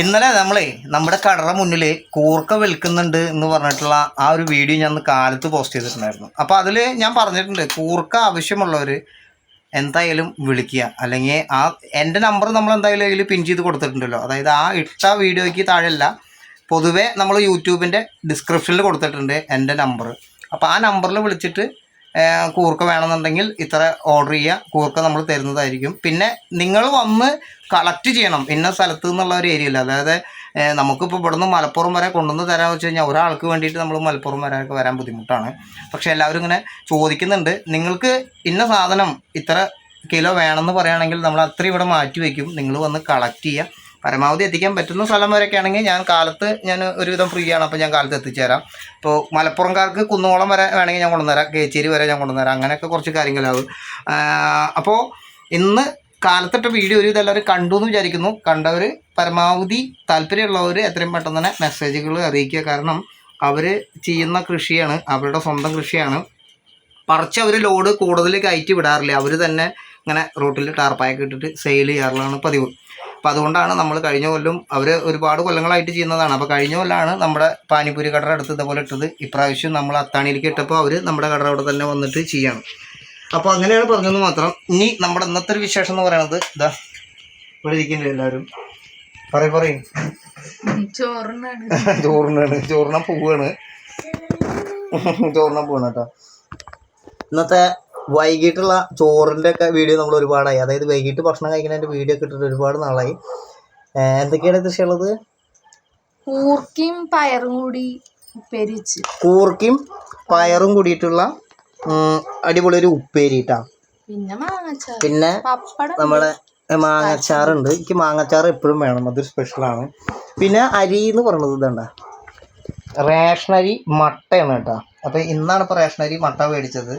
ഇന്നലെ നമ്മളെ നമ്മുടെ കടറ മുന്നിൽ കൂർക്ക വിൽക്കുന്നുണ്ട് എന്ന് പറഞ്ഞിട്ടുള്ള ആ ഒരു വീഡിയോ ഞാൻ കാലത്ത് പോസ്റ്റ് ചെയ്തിട്ടുണ്ടായിരുന്നു. അപ്പോൾ അതിൽ ഞാൻ പറഞ്ഞിട്ടുണ്ട് കൂർക്ക ആവശ്യമുള്ളവർ എന്തായാലും വിളിക്കുക. അല്ലെങ്കിൽ ആ എന്റെ നമ്പർ നമ്മൾ എന്തായാലും അതിൽ പിൻ ചെയ്ത് കൊടുത്തിട്ടുണ്ടല്ലോ. അതായത് ആ ഇട്ട വീഡിയോയ്ക്ക് താഴെയല്ല പൊതുവേ നമ്മൾ യൂട്യൂബിന്റെ ഡിസ്ക്രിപ്ഷനിൽ കൊടുത്തിട്ടുണ്ട് എന്റെ നമ്പർ അപ്പോൾ ആ നമ്പറിൽ വിളിച്ചിട്ട് കൂർക്ക വേണമെന്നുണ്ടെങ്കിൽ ഇത്ര ഓർഡർ ചെയ്യുക. കൂർക്ക നമ്മൾ തരുന്നതായിരിക്കും. പിന്നെ നിങ്ങൾ വന്ന് കളക്ട് ചെയ്യണം. ഇന്ന സ്ഥലത്ത് നിന്നുള്ള ഒരു ഏരിയയിൽ അതായത് നമുക്കിപ്പോൾ ഇവിടുന്ന് മലപ്പുറം വരെ കൊണ്ടുവന്ന് തരാമെന്ന് വെച്ച് കഴിഞ്ഞാൽ ഒരാൾക്ക് വേണ്ടിയിട്ട് നമ്മൾ മലപ്പുറം വരെ വരാൻ ബുദ്ധിമുട്ടാണ്. പക്ഷേ എല്ലാവരും ഇങ്ങനെ ചോദിക്കുന്നുണ്ട്. നിങ്ങൾക്ക് ഇന്ന സാധനം ഇത്ര കിലോ വേണമെന്ന് പറയുകയാണെങ്കിൽ നമ്മൾ അത്രയും ഇവിടെ മാറ്റി വയ്ക്കും നിങ്ങൾ വന്ന് കളക്ട് ചെയ്യുക. പരമാവധി എത്തിക്കാൻ പറ്റുന്ന സ്ഥലം വരെയൊക്കെ ആണെങ്കിൽ ഞാൻ കാലത്ത് ഞാൻ ഒരുവിധം ഫ്രീ ആണ്. അപ്പോൾ ഞാൻ കാലത്ത് എത്തിച്ചേരാം ഇപ്പോൾ മലപ്പുറംകാർക്ക് കുന്നോളം വരെ വേണമെങ്കിൽ ഞാൻ കൊണ്ടുവന്നേരാം കേച്ചേരി വരെ ഞാൻ കൊണ്ടുവന്നേരാം അങ്ങനെയൊക്കെ കുറച്ച് കാര്യങ്ങളാവും അപ്പോൾ ഇന്ന് കാലത്തിട്ട വീഡിയോ ഒരു ഇതെല്ലാവരും കണ്ടു എന്ന് വിചാരിക്കുന്നു. കണ്ടവർ പരമാവധി താല്പര്യമുള്ളവർ എത്രയും പെട്ടെന്ന് തന്നെ മെസ്സേജുകൾ അറിയിക്കുക. കാരണം അവർ ചെയ്യുന്ന കൃഷിയാണ് അവരുടെ സ്വന്തം കൃഷിയാണ്. പറിച്ച് അവർ ലോഡ് കൂടുതൽ കയറ്റി വിടാറില്ല. അവർ തന്നെ ഇങ്ങനെ റോട്ടിൽ ടാർപ്പായൊക്കെ ഇട്ടിട്ട് സെയിൽ ചെയ്യാറുള്ളതാണ് പതിവ്. അപ്പോൾ അതുകൊണ്ടാണ് നമ്മൾ കഴിഞ്ഞ കൊല്ലം അവർ ഒരുപാട് കൊല്ലങ്ങളായിട്ട് ചെയ്യുന്നതാണ്. അപ്പോൾ കഴിഞ്ഞ കൊല്ലമാണ് നമ്മുടെ പാനിപ്പൂരി കടയുടെ അടുത്ത് ഇതേപോലെ ഇട്ടത്. ഇപ്രാവശ്യം നമ്മൾ അത്താണിയിലേക്ക് ഇട്ടപ്പോൾ അവർ നമ്മുടെ കട അവിടെ തന്നെ വന്നിട്ട് ചെയ്യണം. അപ്പോൾ അങ്ങനെയാണ് പറഞ്ഞത് മാത്രം. ഇനി നമ്മുടെ ഇന്നത്തെ ഒരു വിശേഷം എന്ന് പറയുന്നത് ഇതാ ഇവിടെ ഇരിക്കുന്നുണ്ട് എല്ലാവരും? പറയും പറയും. ചോറിനാണ് ചോറിനാൻ പോവാണ്. ചോറിന പോവാണ് കേട്ടോ. ഇന്നത്തെ വൈകിട്ടുള്ള ചോറിന്റെ ഒക്കെ വീഡിയോ നമ്മൾ ഒരുപാടായി. അതായത് വൈകിട്ട് ഭക്ഷണം കഴിക്കുന്നതിന്റെ വീഡിയോ ഒക്കെ ഇട്ടിട്ട് ഒരുപാട് നാളായി. എന്തൊക്കെയാണ് കൃഷിയുള്ളത് കൂർക്കയും പയറും കൂടി ഉപ്പേരിച്ച്. കൂർക്കയും പയറും കൂടിയിട്ടുള്ള അടിപൊളി ഒരു ഉപ്പേരിട്ടാ പിന്നെ പിന്നെ നമ്മളെ മാങ്ങച്ചാറുണ്ട്. എനിക്ക് മാങ്ങച്ചാറ് എപ്പോഴും വേണം. അതൊരു സ്പെഷ്യലാണ് പിന്നെ അരി എന്ന് പറയുന്നത് ഇതണ്ട റേഷനരി മട്ടയാണ് കേട്ടോ അപ്പോൾ ഇന്നാണ് ഇപ്പോൾ റേഷനരി മട്ട മേടിച്ചത്.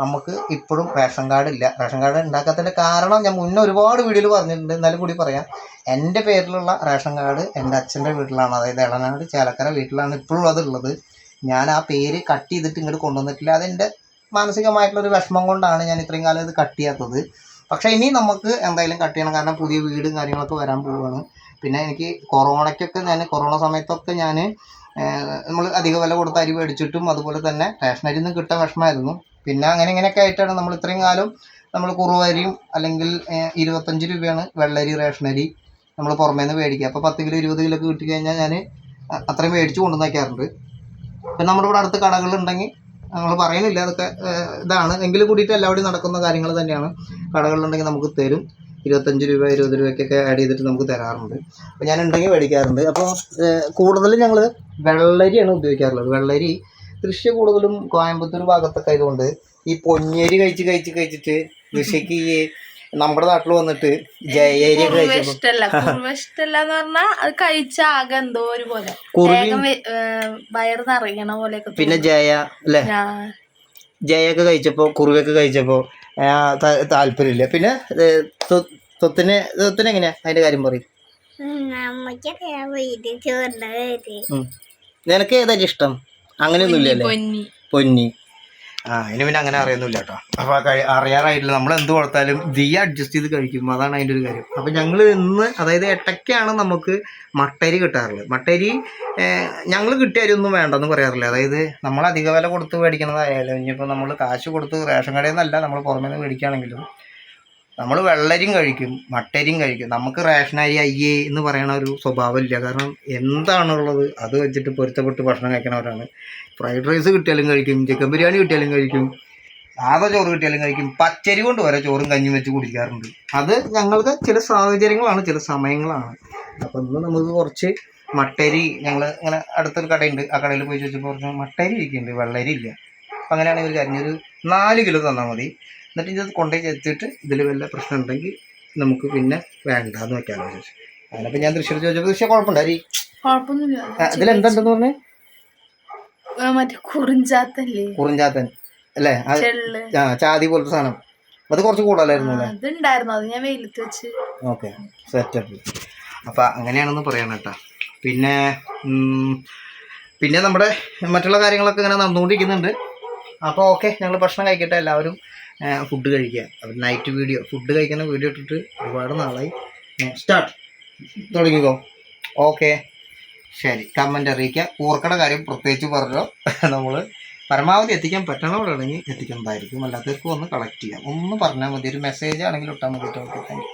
നമുക്ക് ഇപ്പോഴും റേഷൻ കാർഡ് ഇല്ല. റേഷൻ കാർഡ് ഉണ്ടാക്കാത്തതിന്റെ കാരണം ഞാൻ മുന്നേ ഒരുപാട് വീഡിയോയിൽ പറഞ്ഞിട്ടുണ്ട്. എന്നാലും കൂടി പറയാം. എന്റെ പേരിലുള്ള റേഷൻ കാർഡ് എന്റെ അച്ഛന്റെ വീട്ടിലാണ്. അതായത് എളനാട് ചേലക്കര വീട്ടിലാണ് ഇപ്പോഴും അതുള്ളത്. ഞാൻ ആ പേര് കട്ട് ചെയ്തിട്ട് ഇങ്ങോട്ട് കൊണ്ടുവന്നിട്ടില്ല. അതെന്റെ മാനസികമായിട്ടുള്ളൊരു വിഷമം കൊണ്ടാണ് ഞാൻ ഇത്രയും കാലം ഇത് കട്ട് ചെയ്യാത്തത്. പക്ഷേ ഇനി നമുക്ക് എന്തായാലും കട്ട് ചെയ്യണം. കാരണം പുതിയ വീടും കാര്യങ്ങളൊക്കെ വരാൻ പോവുകയാണ്. പിന്നെ എനിക്ക് കൊറോണയ്ക്കൊക്കെ ഞാൻ കൊറോണ സമയത്തൊക്കെ ഞാൻ നമ്മൾ അധിക വില കൊടുത്ത് അരി മേടിച്ചിട്ടും അതുപോലെ തന്നെ റേഷൻ നിന്ന് കിട്ടാൻ വിഷമമായിരുന്നു. പിന്നെ അങ്ങനെ ഇങ്ങനെയൊക്കെ ആയിട്ടാണ് നമ്മൾ ഇത്രയും കാലം നമ്മൾ കുറുവരിയും അല്ലെങ്കിൽ ഇരുപത്തഞ്ച് രൂപയാണ് വെള്ളരി റേഷനരി നമ്മൾ പുറമേ നിന്ന് മേടിക്കുക. അപ്പോൾ പത്ത് കിലോ ഇരുപത് കിലോ ഒക്കെ കിട്ടിക്കഴിഞ്ഞാൽ ഞാൻ അത്രയും മേടിച്ച് കൊണ്ടുവന്ന് വയ്ക്കാറുണ്ട് പിന്നെ നമ്മുടെ ഇവിടെ അടുത്ത് കടകളുണ്ടെങ്കിൽ നമ്മൾ പറയുന്നില്ല അതൊക്കെ ഇതാണ്. എങ്കിലും കൂടിയിട്ട് എല്ലാവരും നടക്കുന്ന കാര്യങ്ങൾ തന്നെയാണ്. കടകളിലുണ്ടെങ്കിൽ നമുക്ക് തരും. ഇരുപത്തഞ്ച് രൂപ ഇരുപത് രൂപയ്ക്കൊക്കെ ആഡ് ചെയ്തിട്ട് നമുക്ക് തരാറുണ്ട്. അപ്പോൾ ഞാൻ ഉണ്ടെങ്കിൽ മേടിക്കാറുണ്ട്. അപ്പോൾ കൂടുതലും ഞങ്ങൾ വെള്ളരിയാണ് ഉപയോഗിക്കാറുള്ളത്. വെള്ളരി കൃഷി കൂടുതലും കോയമ്പത്തൂർ ഭാഗത്തൊക്കെ ആയതുകൊണ്ട് ഈ പൊന്നേരി കഴിച്ച് കഴിച്ച് കഴിച്ചിട്ട് കൃഷിക്ക് ഈ നമ്മുടെ നാട്ടിൽ വന്നിട്ട് ജയേരി ഇഷ്ടല്ല കുറുവ ഇഷ്ടല്ല. എന്ന് പറഞ്ഞാ അത് കഴിച്ച ആകെ എന്തോ ഒരു പോലെ വയറ് നിറയണ പോലെയൊക്കെ പിന്നെ ജയ അല്ലേ? ജയൊക്കെ കഴിച്ചപ്പോൾ കുറുവയൊക്കെ കഴിച്ചപ്പോൾ താല്പര്യമില്ല. പിന്നെ സ്വത്തിന് സ്വത്തിന് തൊത്തിന് തൊത്തിന് എങ്ങനെയാ? അതിന്റെ കാര്യം പറയും. നിനക്ക് ഏതാ ഇഷ്ടം? അങ്ങനെയൊന്നുമില്ല അല്ലേ? പൊന്നി. പൊന്നി. ആ അതിന് പിന്നെ അങ്ങനെ അറിയുന്നില്ല കേട്ടോ. അപ്പൊ അറിയാറായിട്ടില്ല. നമ്മൾ എന്ത് കൊടുത്താലും ദിയ അഡ്ജസ്റ്റ് ചെയ്ത് കഴിക്കും അതാണ് അതിന്റെ ഒരു കാര്യം. അപ്പൊ ഞങ്ങൾ ഇന്ന് അതായത് എട്ടയ്ക്കാണ് നമുക്ക് മട്ടരി കിട്ടാറുള്ളത്. മട്ടരി ഞങ്ങൾ കിട്ടിയാലൊന്നും വേണ്ടെന്ന് പറയാറില്ല. അതായത് നമ്മൾ അധിക വില കൊടുത്ത് മേടിക്കുന്നതായാലും ഇനിയിപ്പോൾ നമ്മൾ കാശ് കൊടുത്ത് റേഷൻ കടയിൽ നിന്നല്ല നമ്മൾ പുറമേ നിന്ന് മേടിക്കുകയാണെങ്കിലും നമ്മൾ വെള്ളരിയും കഴിക്കും മട്ടരിയും കഴിക്കും. നമുക്ക് റേഷൻ അരി അയ്യേ എന്ന് പറയണ ഒരു സ്വഭാവമില്ല. കാരണം എന്താണുള്ളത്? അത് വെച്ചിട്ട് പൊരുത്തപ്പെട്ട് ഭക്ഷണം കഴിക്കണവരാണ്. ഫ്രൈഡ് റൈസ് കിട്ടിയാലും കഴിക്കും ചിക്കൻ ബിരിയാണി കിട്ടിയാലും കഴിക്കും സാധാ ചോറ് കിട്ടിയാലും കഴിക്കും. പച്ചരി കൊണ്ട് വരെ ചോറും കഞ്ഞിയും വെച്ച് കുടിക്കാറുണ്ട്. അത് ഞങ്ങൾക്ക് ചില സാഹചര്യങ്ങളാണ് ചില സമയങ്ങളാണ്. അപ്പം ഇന്ന് നമുക്ക് കുറച്ച് മട്ടരി ഞങ്ങൾ ഇങ്ങനെ അടുത്തൊരു കടയുണ്ട്. ആ കടയിൽ പോയി ചോദിച്ചപ്പോൾ കുറച്ച് മട്ടരി ഇരിക്കുന്നുണ്ട് വെള്ളരി ഇല്ല അപ്പം അങ്ങനെയാണെങ്കിൽ ഒരു നാല് കിലോ തന്നാൽ മതി. എന്നിട്ട് ഇത് കൊണ്ടുപോയി ചെത്തിയിട്ട് ഇതിൽ വല്ല പ്രശ്നം ഉണ്ടെങ്കിൽ നമുക്ക് പിന്നെ വേണ്ടാന്ന് വെക്കാമെന്ന് ചോദിച്ചു അതിനപ്പം ഞാൻ തൃശ്ശൂർ ചോദിച്ചപ്പോൾ തൃശ്ശൂർ കുഴപ്പമുണ്ട്? അരി? കുഴപ്പമൊന്നുമില്ല. ഇതിലെന്തുണ്ടെന്ന് പറഞ്ഞേ? കുറിഞ്ചാത്തൻ അല്ലേ? ആ ചാതി പോലത്തെ സാധനം. അത് കുറച്ച് കൂടുതലായിരുന്നു അല്ലേ? ഓക്കെ. സെറ്റപ്പ്. അപ്പം അങ്ങനെയാണെന്ന് പറയണം കേട്ടോ. പിന്നെ പിന്നെ നമ്മുടെ മറ്റുള്ള കാര്യങ്ങളൊക്കെ ഇങ്ങനെ നടന്നുകൊണ്ടിരിക്കുന്നുണ്ട്. അപ്പോൾ ഓക്കെ. ഞങ്ങൾ ഭക്ഷണം കഴിക്കട്ടെ എല്ലാവരും. ഫുഡ് കഴിക്കുക. അപ്പം നൈറ്റ് വീഡിയോ ഫുഡ് കഴിക്കുന്ന വീഡിയോ ഇട്ടിട്ട് ഒരുപാട് നാളായി. സ്റ്റാർട്ട് തുടങ്ങിക്കോ. ഓക്കെ ശരി. കമന്റ് അറിയിക്കുക. കൂർക്കട കാര്യം പ്രത്യേകിച്ച് പറഞ്ഞോ? നമ്മൾ പരമാവധി എത്തിക്കാൻ പറ്റണവിടെയാണെങ്കിൽ എത്തിക്കുന്നതായിരിക്കും അല്ലാത്തവർക്ക് ഒന്ന് കളക്ട് ചെയ്യാം. ഒന്ന് പറഞ്ഞാൽ മതി. ഒരു മെസ്സേജ് ആണെങ്കിലും ഇട്ടാൽ മതി ഓക്കെ താങ്ക്